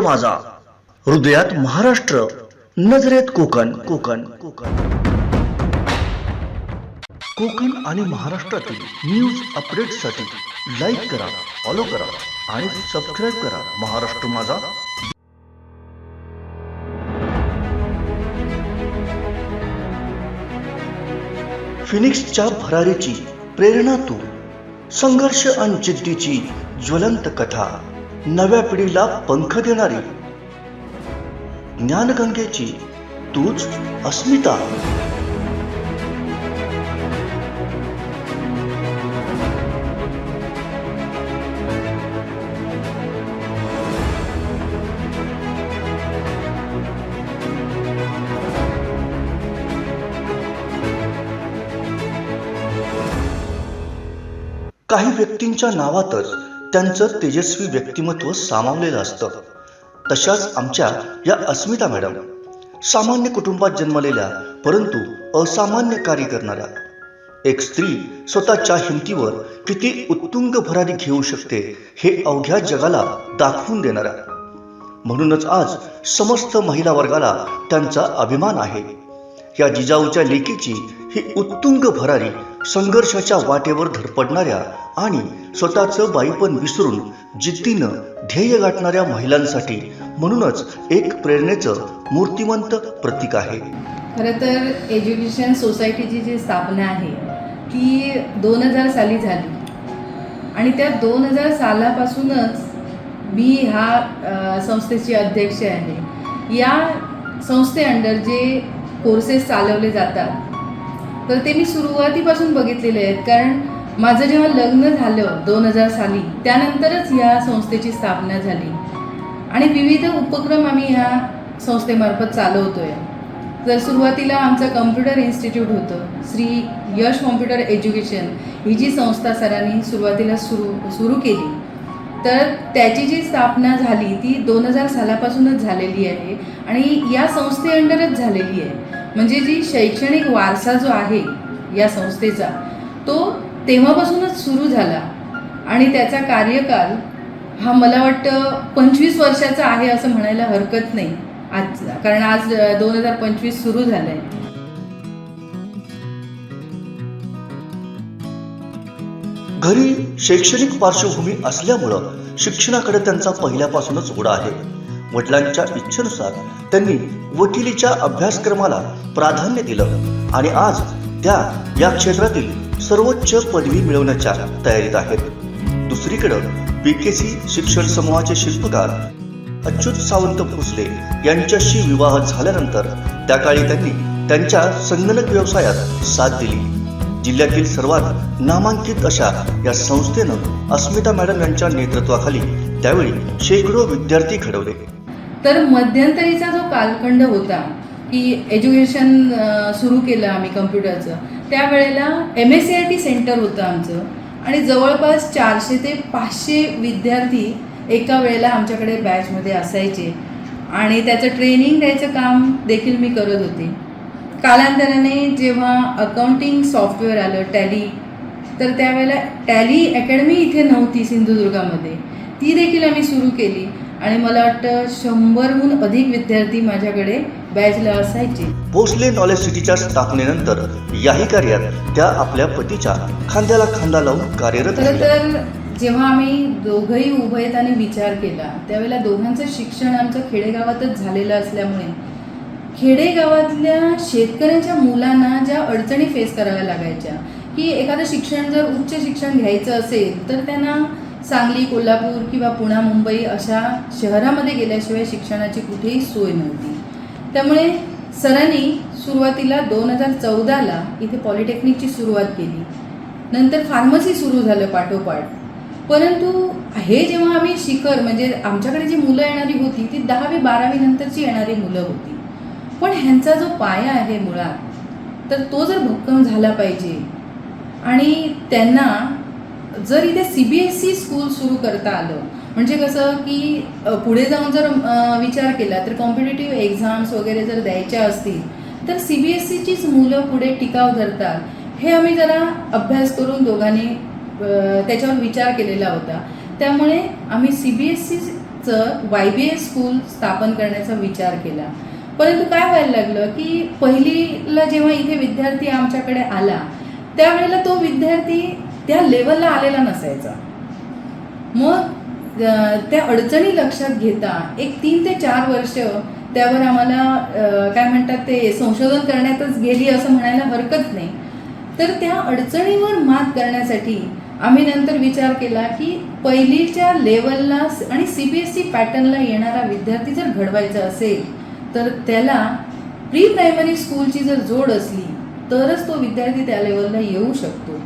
महाराष्ट्र माझा. हृदयात महाराष्ट्र नजरेत कोकण. कोकण कोकण. कोकण आणि महाराष्ट्रातील न्यूज अपडेटसाठी लाईक करा फॉलो करा आणि सबस्क्राईब करा महाराष्ट्र माझा. फिनिक्सच्या भरारीची प्रेरणा तू. संघर्ष आणि जिद्दीची ज्वलंत कथा. नव्या पिढीला पंख देणारी. ज्ञानगंगेची तूच अस्मिता. काही व्यक्तींच्या नावातच त्यांचं तेजस्वी व्यक्तिमत्व सामावलेलं असतं. तशाच आमच्या या अस्मिता मॅडम सामान्य कुटुंबात जन्मलेल्या परंतु असामान्य कार्य करणाऱ्या. एक स्त्री स्वतःच्या हिमतीवर किती उत्तुंग भरारी घेऊ शकते हे अवघ्या जगाला दाखवून देणाऱ्या. म्हणूनच आज समस्त महिला वर्गाला त्यांचा अभिमान आहे. या जिजाऊच्या लेकीची ही उत्तुंग भरारी संघर्षाच्या वाटेवर धडपडणाऱ्या आणि स्वतःचं बाईपण विसरून जिद्दीनं ध्येय गाठणाऱ्या महिलांसाठी म्हणूनच एक प्रेरणेचं मूर्तिमंत प्रतीक आहे. खरं तर एज्युकेशन सोसायटीची जी स्थापना आहे ती दोन हजार साली झाली. आणि त्या दोन हजार सालापासूनच मी ह्या संस्थेची अध्यक्ष आहे. या संस्थे अंडर जे कोर्सेस चालवले जातात. तर ते मी सुरुवातीपासून बघितलेले आहेत. कारण माझं जेव्हा लग्न झालं दोन हजार साली त्यानंतरच या संस्थेची स्थापना झाली. आणि विविध उपक्रम आम्ही ह्या संस्थेमार्फत चालवतोय. तर सुरुवातीला आमचं कम्प्युटर इन्स्टिट्यूट होतं श्री यश कॉम्प्युटर एज्युकेशन ही जी संस्था सरांनी सुरुवातीला सुरू सुरू केली तर त्याची जी स्थापना झाली ती दोन हजार सालापासूनच झालेली आहे आणि या संस्थे अंडरच झालेली आहे. म्हणजे जी शैक्षणिक वारसा जो आहे या संस्थेचा तो तेव्हापासूनच सुरू झाला. आणि त्याचा कार्यकाल हा मला वाटतं पंचवीस वर्षाचा आहे असं म्हणायला हरकत नाही. आज कारण आज दोन हजार पंचवीस सुरू झालं आहे घरी शैक्षणिक पार्श्वभूमी असल्यामुळं शिक्षणाकडे त्यांचा पहिल्यापासूनच ओढा आहे. वडिलांच्या इच्छेनुसार त्यांनी वकिलीच्या अभ्यासक्रमाला प्राधान्य दिलं आणि आज त्या या क्षेत्रातील सर्वोच्च पदवी मिळवण्याच्या तयारीत आहेत. दुसरीकडं सी शिक्षण समूहाचे शिल्पकार अच्युत सावंत भोसले यांच्याशी विवाह झाल्यानंतर त्या काळी त्यांनी त्यांच्या संगणक व्यवसायात साथ दिली. जिल्ह्यातील सर्वात नामांकित अशा या संस्थेनं अस्मिता मॅडम यांच्या नेतृत्वाखाली त्यावेळी शेकडो विद्यार्थी घडवले. तर मध्यंतरीचा जो कालखंड होता की एज्युकेशन सुरू केलं आम्ही कम्प्युटरचं त्यावेळेला M S C I T centre होतं आमचं. आणि जवळपास चारशे ते पाचशे विद्यार्थी एका वेळेला आमच्याकडे बॅचमध्ये असायचे. आणि त्याचं ट्रेनिंग द्यायचं काम देखील मी करत होते. कालांतराने जेव्हा अकाउंटिंग सॉफ्टवेअर आलं टॅली तर त्यावेळेला टॅली अकॅडमी इथे नव्हती सिंधुदुर्गामध्ये. ती देखील आम्ही सुरू केली आणि मला वाटतं शंभरहून अधिक विद्यार्थी माझ्याकडे बॅचला असायचे. भोसले नॉलेज सिटीच्या स्थापनेनंतर याही कार्यात त्या आपल्या पतीच्या खांद्याला खांदा लावून कार्यरत खरं तर जेव्हा आम्ही दोघंही उभयताने विचार केला त्यावेळेला दोघांचं शिक्षण आमचं खेडेगावातच झालेलं असल्यामुळे खेडेगावातल्या शेतकऱ्यांच्या मुलांना ज्या अडचणी फेस कराव्या लागायच्या की एखादं शिक्षण जर उच्च शिक्षण घ्यायचं असेल तर त्यांना सांगली कोल्हापूर किंवा पुणा मुंबई अशा शहरामध्ये गेल्याशिवाय शिक्षणाची कुठेही सोय नव्हती. त्यामुळे सरांनी सुरुवातीला दोन हजार चौदाला इथे पॉलिटेक्निकची सुरुवात केली. नंतर फार्मसी सुरू झालं पाठोपाठ. परंतु हे जेव्हा आम्ही शिखर म्हणजे आमच्याकडे जी मुलं येणारी होती ती दहावी बारावी नंतरची येणारी मुलं होती. पण ह्यांचा जो पाया आहे मुळात तर तो जर भक्कम झाला पाहिजे आणि त्यांना जर इथे C B S E school सुरू करता आलं म्हणजे कसं की पुढे जाऊन जर विचार केला तर कॉम्पिटेटिव्ह एक्झाम्स वगैरे जर द्यायच्या असतील तर सी बी एस सीचीच मुलं पुढे टिकाव धरतात. हे आम्ही जरा अभ्यास करून दोघांनी त्याच्यावर विचार केलेला होता. त्यामुळे आम्ही सी बी एस ईचं वाय बी एस स्कूल स्थापन करण्याचा विचार केला. परंतु काय व्हायला लागलं की पहिलीला जेव्हा इथे विद्यार्थी आमच्याकडे आला त्यावेळेला तो विद्यार्थी त्या लेवलला आलेला नसायचा. मग त्या अडचणी लक्षात घेता एक तीन ते चार वर्ष त्यावर आम्हाला काय म्हणतात ते संशोधन करण्यातच गेली असं म्हणायला हरकत नाही. तर त्या अडचणीवर मात करण्यासाठी आम्ही नंतर विचार केला की पहिलीच्या लेवलला आणि सी बी एस सी पॅटर्नला येणारा विद्यार्थी जर घडवायचा असेल तर त्याला प्री प्रायमरी स्कूलची जर जोड असली तरच तो विद्यार्थी त्या लेवलला येऊ शकतो.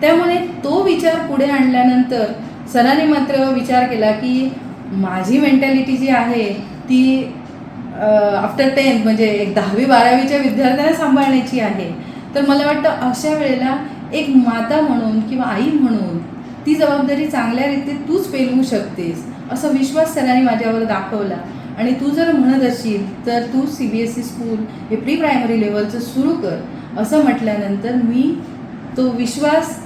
त्यामुळे तो विचार पुढे आणल्यानंतर सरांनी मात्र विचार केला की माझी मेंटॅलिटी जी आहे ती आफ्टर टेन्थ म्हणजे एक दहावी बारावीच्या विद्यार्थ्यांना सांभाळण्याची आहे. तर मला वाटतं अशा वेळेला एक माता म्हणून किंवा आई म्हणून ती जबाबदारी चांगल्या रीती तूच पेलवू शकतेस असा विश्वास सरांनी माझ्यावर दाखवला. आणि तू जर म्हणत असशील तर तू C B S E school हे प्री प्रायमरी लेवलचं सुरू कर. असं म्हटल्यानंतर मी तो विश्वास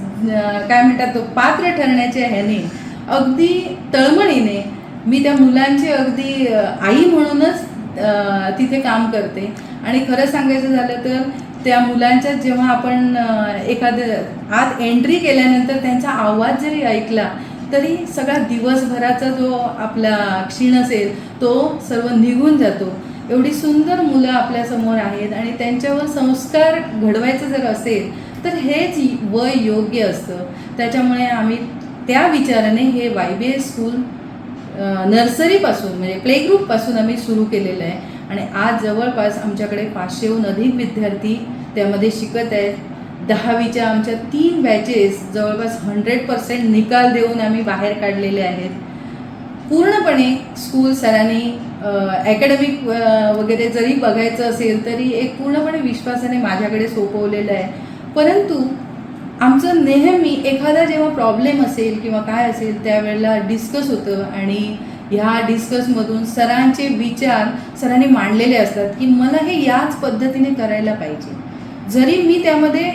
काय म्हणतात तो पात्र ठरण्याच्या ह्याने अगदी तळमळीने मी त्या मुलांची अगदी आई म्हणूनच तिथे काम करते. आणि खरं सांगायचं झालं तर त्या मुलांच्या जेव्हा आपण एखादं आत एंट्री केल्यानंतर त्यांचा आवाज जरी ऐकला तरी सगळा दिवसभराचा जो आपला क्षीण असेल तो सर्व निघून जातो. एवढी सुंदर मुलं आपल्यासमोर आहेत आणि त्यांच्यावर संस्कार घडवायचं जर असेल तर हेच वय योग्य असतं. त्याच्यामुळे आम्ही त्या विचाराने हे वाय बी एस स्कूल नर्सरीपासून म्हणजे प्ले ग्रुपपासून आम्ही सुरू केलेलं आहे. आणि आज जवळपास आमच्याकडे पाचशेहून अधिक विद्यार्थी त्यामध्ये शिकत आहेत. दहावीच्या आमच्या तीन बॅचेस जवळपास हंड्रेड पर्सेंट निकाल देऊन आम्ही बाहेर काढलेले आहेत. पूर्णपणे स्कूल सरांनी ॲकॅडमिक वगैरे जरी बघायचं असेल तरी एक पूर्णपणे विश्वासाने माझ्याकडे सोपवलेलं आहे. परंतु आमचं नेहमी एखादा जेव्हा प्रॉब्लेम असेल किंवा काय असेल त्यावेळेला डिस्कस होतं आणि ह्या डिस्कसमधून सरांचे विचार सरांनी मांडलेले असतात की मला हे याच पद्धतीने करायला पाहिजे. जरी मी त्यामध्ये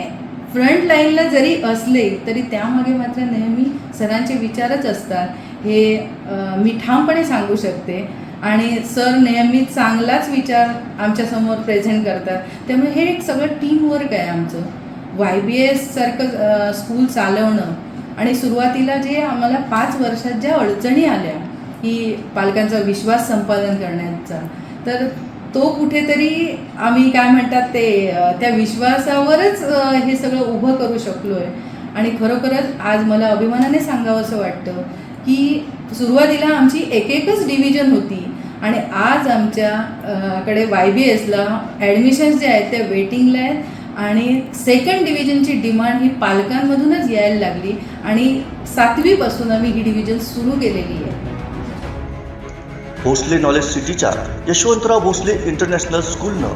फ्रंट लाईनला जरी असले तरी त्यामागे मात्र नेहमी सरांचे विचारच असतात. हे मी ठामपणे सांगू शकते. आणि सर नेहमी चांगलाच विचार आमच्यासमोर प्रेझेंट करतात. त्यामुळे हे एक सगळं टीमवर्क आहे आमचं. वाय बी एस सारखं स्कूल चालवणं आणि सुरुवातीला जे आम्हाला पाच वर्षात ज्या अडचणी आल्या की पालकांचा विश्वास संपादन करण्याचा तर तो कुठेतरी आम्ही काय म्हणतात ते त्या विश्वासावरच हे सगळं उभं करू शकलो आहे आणि खरोखरच आज मला अभिमानाने सांगावं असं वाटतं की सुरुवातीला आमची एक एकच डिव्हिजन होती. आणि आज आमच्याकडे वाय बी एसला ॲडमिशन्स जे आहेत ते वेटिंगला आहेत. आणि सेकंड डिव्हिजनची डिमांड ही पालकांमधूनच यायला लागली. आणि सातवीपासून आम्ही ही डिव्हिजन सुरू केलेली आहे. भोसले नॉलेज सिटीच्या यशवंतराव भोसले इंटरनॅशनल स्कूलनं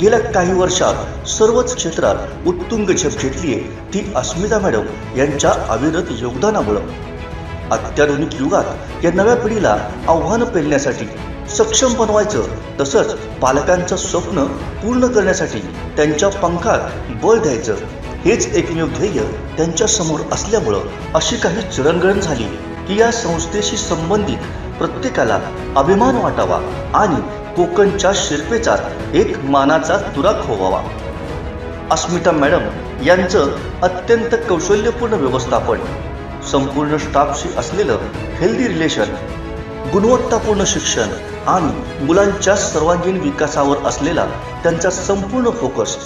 गेल्या काही वर्षात सर्वच क्षेत्रात उत्तुंग झेप घेतली आहे ती अस्मिता मॅडम यांच्या अविरत योगदानामुळं. अत्याधुनिक युगात या नव्या पिढीला आव्हानं पेलण्यासाठी सक्षम बनवायचं तसंच पालकांचं स्वप्न पूर्ण करण्यासाठी त्यांच्या पंखात बळ द्यायचं हेच एकमेव ध्येय त्यांच्यासमोर असल्यामुळं अशी काही जडणघडण झाली की या संस्थेशी संबंधित प्रत्येकाला अभिमान वाटावा आणि कोकणच्या शिरपेचा एक मानाचा तुराक होवावा अस्मिता मॅडम यांचं अत्यंत कौशल्यपूर्ण व्यवस्थापन संपूर्ण स्टाफशी असलेलं हेल्दी रिलेशन गुणवत्तापूर्ण शिक्षण आणि मुलांच्या सर्वांगीण विकासावर असलेला त्यांचा संपूर्ण फोकस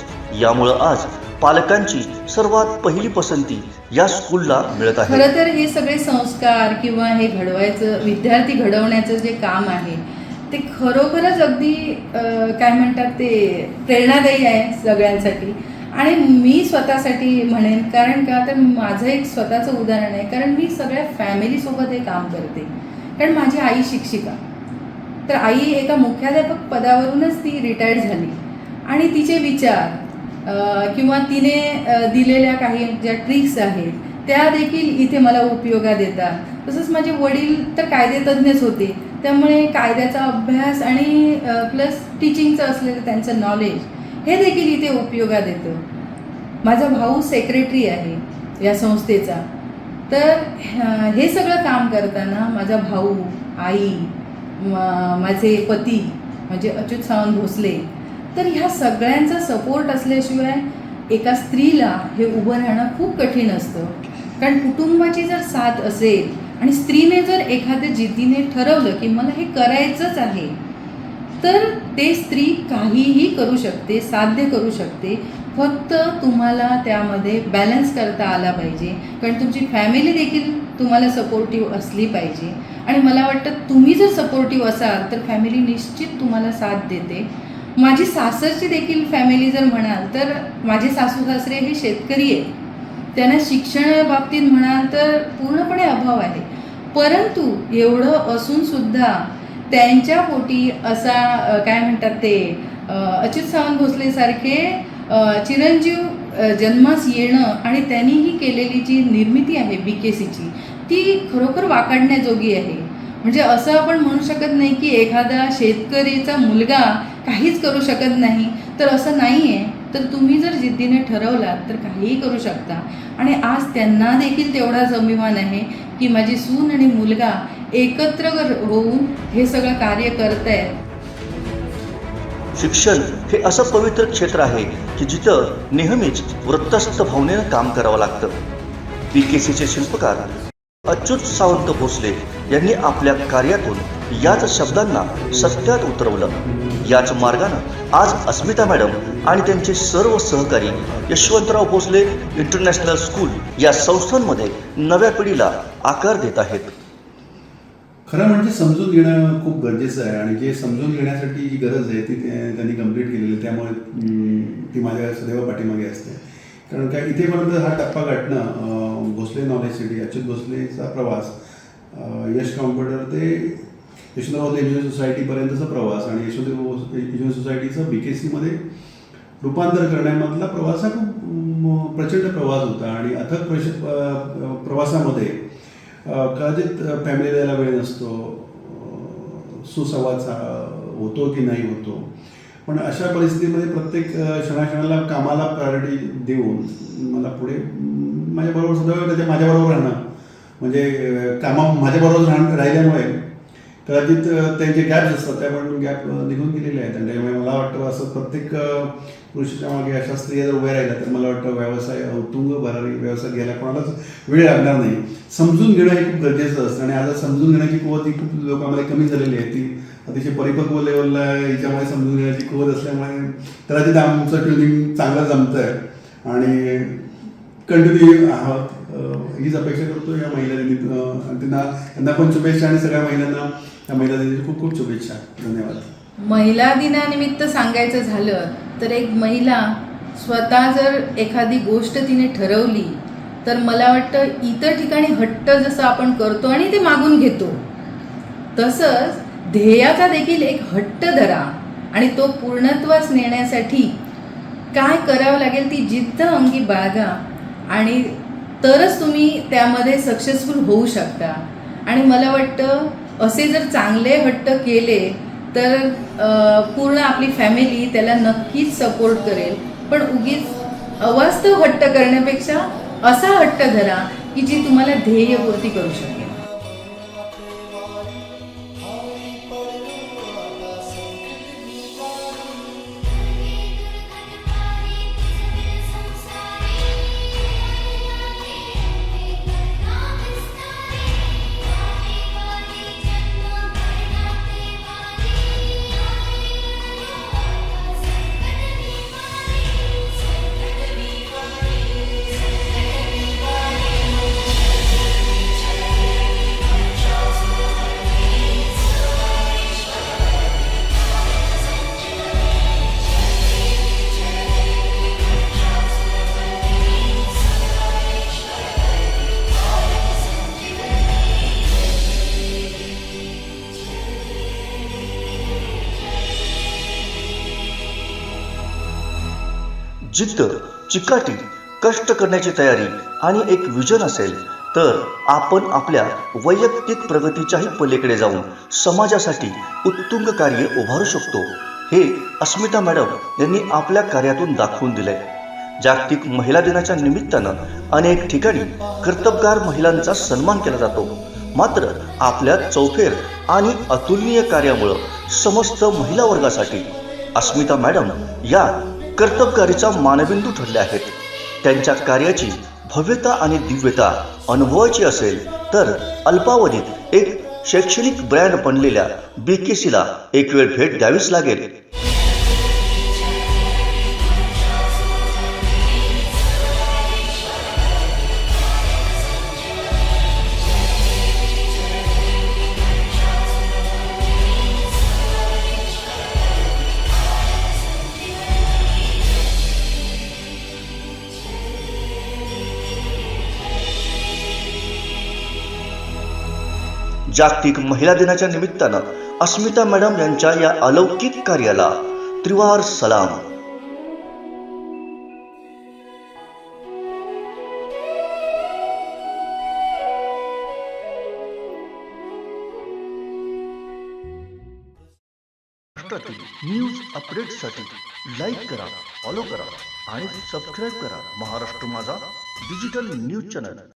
यामुळं आज पालकांची सर्वात पहिली पसंती या स्कूलला मिळत आहे. खरं तर हे सगळे संस्कार किंवा हे घडवायचं विद्यार्थी घडवण्याचं जे काम आहे ते खरोखरच अगदी काय म्हणतात ते प्रेरणादायी आहे सगळ्यांसाठी. आणि मी स्वतःसाठी म्हणेन कारण का तर माझं एक स्वतःचं उदाहरण आहे कारण मी सगळ्या फॅमिलीसोबत हे काम करते. कारण माझी आई शिक्षिका. तर आई एका मुख्याध्यापक पदावरूनच ती रिटायर्ड झाली. आणि तिचे विचार किंवा तिने दिलेल्या काही ज्या ट्रिक्स आहेत त्या देखील इथे मला उपयोगात येतात. तसंच माझे वडील तर कायदेतज्ञच होते. त्यामुळे कायद्याचा अभ्यास आणि प्लस टीचिंगचं असलेलं त्यांचं नॉलेज हे देखील इथे उपयोगात येतं. माझा भाऊ सेक्रेटरी आहे या संस्थेचा. तर हे सगळं काम करताना माझा भाऊ आई माझे पती म्हणजे अच्युत सावंत भोसले तर ह्या सगळ्यांचा सपोर्ट असल्याशिवाय एका स्त्रीला हे उभं राहणं खूप कठीण असतं. कारण कुटुंबाची जर साथ असेल आणि स्त्रीने जर एखाद्या जिद्दीने ठरवलं की मला हे करायचंच आहे तर ते स्त्री काहीही करू शकते साध्य करू शकते. फक्त तुम्हाला त्यामध्ये बॅलन्स करता आला पाहिजे. कारण तुमची फॅमिली देखील तुम्हाला सपोर्टिव्ह असली पाहिजे. आणि मला वाटतं तुम्ही जर सपोर्टिव्ह असाल तर फॅमिली निश्चित तुम्हाला साथ देते. माझी सासरची देखील फॅमिली जर म्हणाल तर माझे सासू सासरे हे शेतकरी आहेत. त्यांना शिक्षणाबाबतीत म्हणाल तर पूर्णपणे अभाव आहे. परंतु एवढं असून सुद्धा त्यांच्या पोटी असा काय म्हणतात ते अच्युत सावंत भोसलेसारखे चिरंजीव जन्मास येणं आणि त्यांनीही केलेली जी निर्मिती आहे बी के सीची ती खरोखर वाकाडण्याजोगी आहे. म्हणजे असं आपण म्हणू शकत नाही की एखादा शेतकरीचा मुलगा काहीच करू शकत नाही. तर असं नाही आहे तर तुम्ही जर जिद्दीने ठरवलात तर काहीही करू शकता. आणि आज त्यांना देखील तेवढाच अभिमान आहे की माझी सून आणि मुलगा एकत्र होऊन हे सगळं कार्य करत आहेत शिक्षण हे असं पवित्र क्षेत्र आहे की जिथं नेहमीच वृत्तस्थ भावनेनं काम करावं लागतं. पी के सीचे शिल्पकार अच्युत सावंत भोसले यांनी आपल्या कार्यातून याच शब्दांना सत्यात उतरवलं. याच मार्गानं आज अस्मिता मॅडम आणि त्यांचे सर्व सहकारी यशवंतराव भोसले इंटरनॅशनल स्कूल या संस्थांमध्ये नव्या पिढीला आकार देत आहेत खरं म्हणजे समजून घेणं खूप गरजेचं आहे आणि जे समजून घेण्यासाठी जी गरज आहे ती त्यांनी कंप्लीट केलेली आहे. त्यामुळे ती माझ्या सदैव पाठीमागे असते कारण काय इथेपर्यंत हा टप्पा गाठणं भोसले नॉलेज सिटी अच्युत भोसलेचा प्रवास यश कॉम्प्युटर ते यशवंतराव भोसले सोसायटीपर्यंतचा प्रवास आणि यशवंतराव भोसले सोसायटीचं बी के सीमध्ये रूपांतर करण्यामधला प्रवास हा खूप प्रचंड प्रवास होता. आणि अथक प्रश प्रवासामध्ये कदाचित फॅमिली द्यायला वेळ नसतो सुसंवाद होतो की नाही होतो. पण अशा परिस्थितीमध्ये प्रत्येक क्षणाक्षणाला कामाला प्रायोरिटी देऊन मला पुढे माझ्याबरोबर सुद्धा त्याच्या माझ्याबरोबर राहणं. म्हणजे कामा माझ्याबरोबर राहण राहिल्यामुळे कदाचित त्यांचे गॅप्स असतात त्यामुळे गॅप निघून गेलेले आहेत. आणि त्यामुळे मला वाटतं असं प्रत्येक पुरुषाच्या मागे अशा स्त्रिया जर उभ्या राहिल्या तर मला वाटतं व्यवसाय औतुंग भरारी व्यवसाय घ्यायला कोणालाच वेळ लागणार नाही. समजून घेणं हे खूप गरजेचं असतं. आणि आता समजून घेण्याची कुवत ही खूप लोकांमध्ये कमी झालेली आहे. ती अतिशय परिपक्व लेवलला याच्यामुळे समजून घेण्याची कुवत असल्यामुळे कदाचित आमचं ट्युनिंग चांगलं जमतं आहे आणि कंटिन्यू आहोत हीच अपेक्षा करतो या महिला आणि त्यांना त्यांना पण शुभेच्छा आणि सगळ्या महिलांना त्या महिला दिनाची खूप खूप शुभेच्छा. धन्यवाद. महिला दिनानिमित्त सांगायचं झालं तर एक महिला स्वतः जर एखादी गोष्ट तिने ठरवली तर मला वाटतं इतर ठिकाणी हट्ट जसं आपण करतो आणि ते मागून घेतो तसंच ध्येयाचा देखील एक हट्ट धरा आणि तो पूर्णत्वास नेण्यासाठी काय करावं लागेल ती जिद्द अंगी बाळगा आणि तरच तुम्ही त्यामध्ये सक्सेसफुल होऊ शकता. आणि मला वाटतं असे जर चांगले हट्ट केले तर पूर्ण आपली फॅमिली त्याला नक्कीच सपोर्ट करेल. पण उगीच अवास्तव हट्ट करण्यापेक्षा असा हट्ट धरा की जी तुम्हाला ध्येयपूर्ती करू शकेल. शिस्त चिकाटी कष्ट करण्याची तयारी आणि एक विजन असेल तर आपण आपल्या वैयक्तिक प्रगतीच्याही पलीकडे जाऊन समाजासाठी उत्तुंग कार्य उभारू शकतो. हे अस्मिता मॅडम यांनी आपल्या कार्यातून दाखवून दिलंय. जागतिक महिला दिनाच्या निमित्तानं अनेक ठिकाणी कर्तबगार महिलांचा सन्मान केला जातो. मात्र आपल्या चौफेर आणि अतुलनीय कार्यामुळं समस्त महिला वर्गासाठी अस्मिता मॅडम या कर्तबगारीचा मानबिंदू ठरले आहेत. त्यांच्या कार्याची भव्यता आणि दिव्यता अनुभवायची असेल तर अल्पावधीत एक शैक्षणिक ब्रँड बनलेल्या बीकेसीला एक वेळ भेट द्यावीच लागेल. जागतिक महिला दिनाच्या निमित्तानं अस्मिता मॅडम यांच्या या अलौकिक कार्याला त्रिवार सलाम. महाराष्ट्रातील न्यूज अपडेटसाठी लाईक करा फॉलो करा आणि सबस्क्राईब करा महाराष्ट्र माझा डिजिटल न्यूज चॅनल.